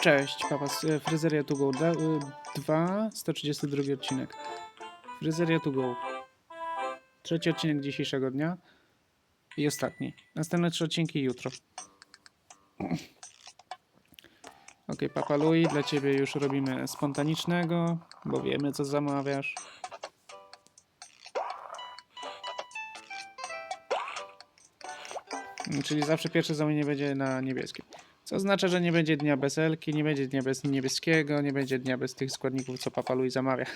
Cześć, papa z e, Fryzeria to go 2, 132 odcinek. Fryzeria to go. Trzeci odcinek dzisiejszego dnia i ostatni. Następne trzy odcinki jutro. Ok, papa Louis, dla ciebie już robimy spontanicznego, bo wiemy co zamawiasz. Mm, Czyli zawsze pierwsze zamówienie będzie na niebieskim. Co oznacza, że nie będzie dnia bez Elki, nie będzie dnia bez niebieskiego, nie będzie dnia bez tych składników, co Papa Louis zamawia.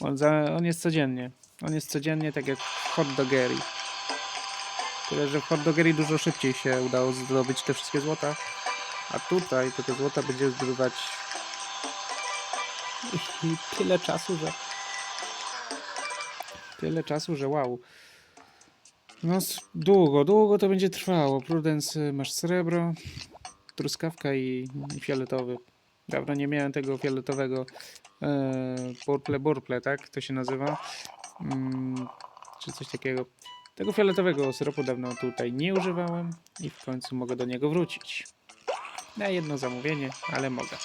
On, za, on jest codziennie. On jest codziennie tak jak hot dogerii. Tyle, że w hot dogerii dużo szybciej się udało zdobyć te wszystkie złota. A tutaj to te złota będzie zdobywać tyle czasu, że tyle czasu, że wow. No długo, długo to będzie trwało. Prudence masz srebro, truskawka i, fioletowy. Dawno nie miałem tego fioletowego e, burple, tak to się nazywa. Mm, czy coś takiego. Tego fioletowego syropu dawno tutaj nie używałem i w końcu mogę do niego wrócić. Na jedno zamówienie, ale mogę.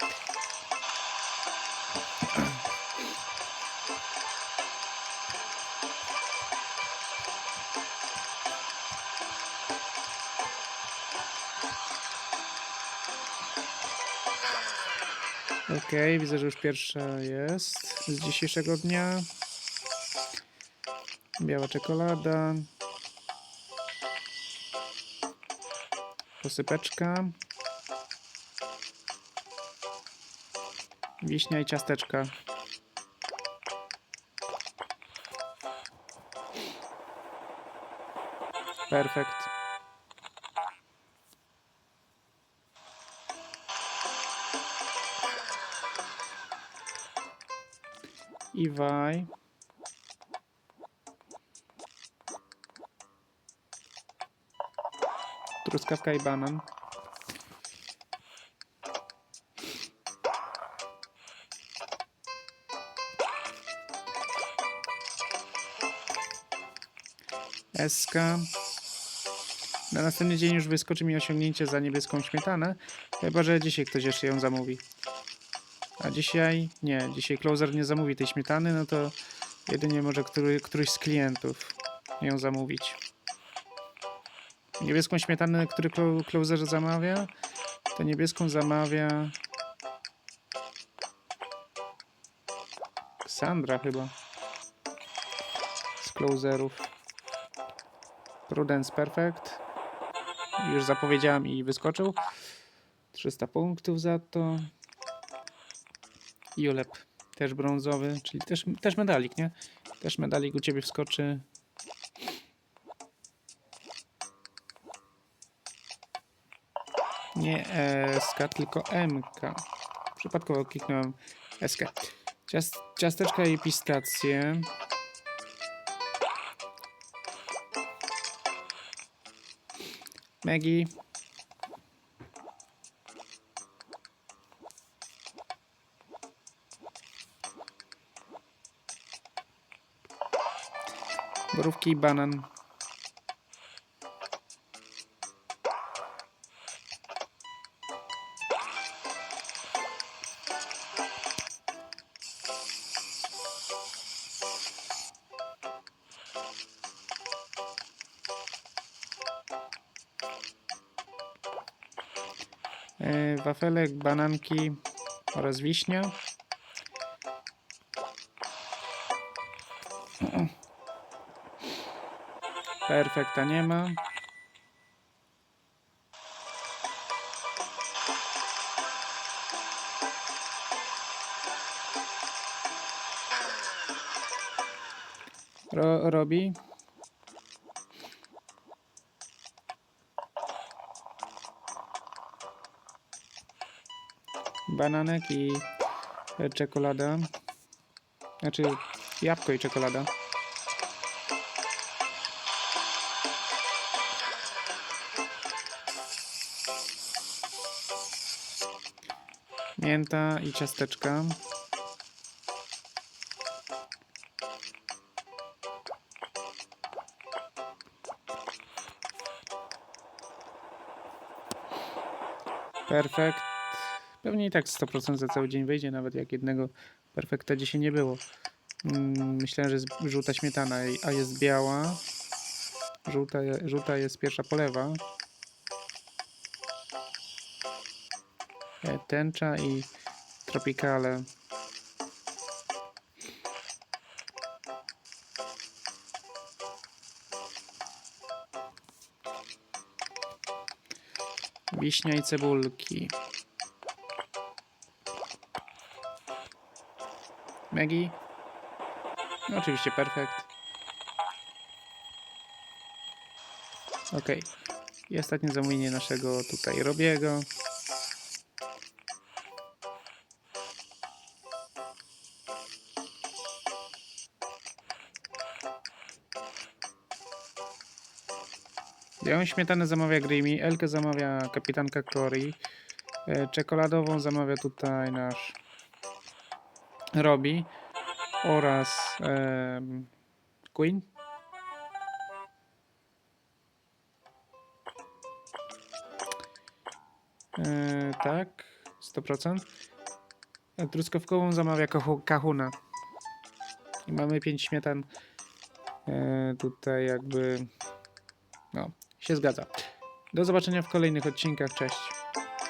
Okej, widzę, że już pierwsza jest z dzisiejszego dnia. Biała czekolada. Posypeczka. Wiśnia i ciasteczka. Perfekt. I waj. Truskawka i banan. Eska. Na następny dzień już wyskoczy mi osiągnięcie za niebieską śmietanę, chyba że dzisiaj ktoś jeszcze ją zamówi. A dzisiaj nie, dzisiaj closer nie zamówi tej śmietany, no to jedynie może który, któryś z klientów ją zamówić. Niebieską śmietanę, który clo- closer zamawia, to niebieską zamawia Sandra chyba z closerów. Prudence Perfect. Już zapowiedziałem i wyskoczył. 300 punktów za to. Julep też brązowy, czyli też, też medalik, nie? Też medalik u ciebie wskoczy. Nie SK, tylko MK. Przypadkowo kliknąłem SK. Ciast, ciasteczka i pistacje. Maggie. Borówki i banan. E, wafelek, bananki oraz wiśnia. Perfekta nie ma. Ro, robi. Bananek i e, czekolada. Znaczy jabłko i czekolada. Mięta i ciasteczka. Perfekt. Pewnie i tak 100% za cały dzień wyjdzie, nawet jak jednego perfekta dzisiaj nie było. Mm, Myślałem, że jest żółta śmietana, a jest biała. Żółta, żółta jest pierwsza polewa. Tęcza i tropikale. Wiśnia i cebulki. Maggie? No, oczywiście perfekt. Ok. I ostatnie zamówienie naszego tutaj Robiego. Białą śmietanę zamawia Grimmy, Elkę zamawia kapitanka Cory, e, czekoladową zamawia tutaj nasz Robi oraz em, Queen. E, tak, 100%. A truskawkową zamawia Kahu- Kahuna. I mamy 5 śmietan. E, tutaj jakby no, się zgadza. Do zobaczenia w kolejnych odcinkach. Cześć.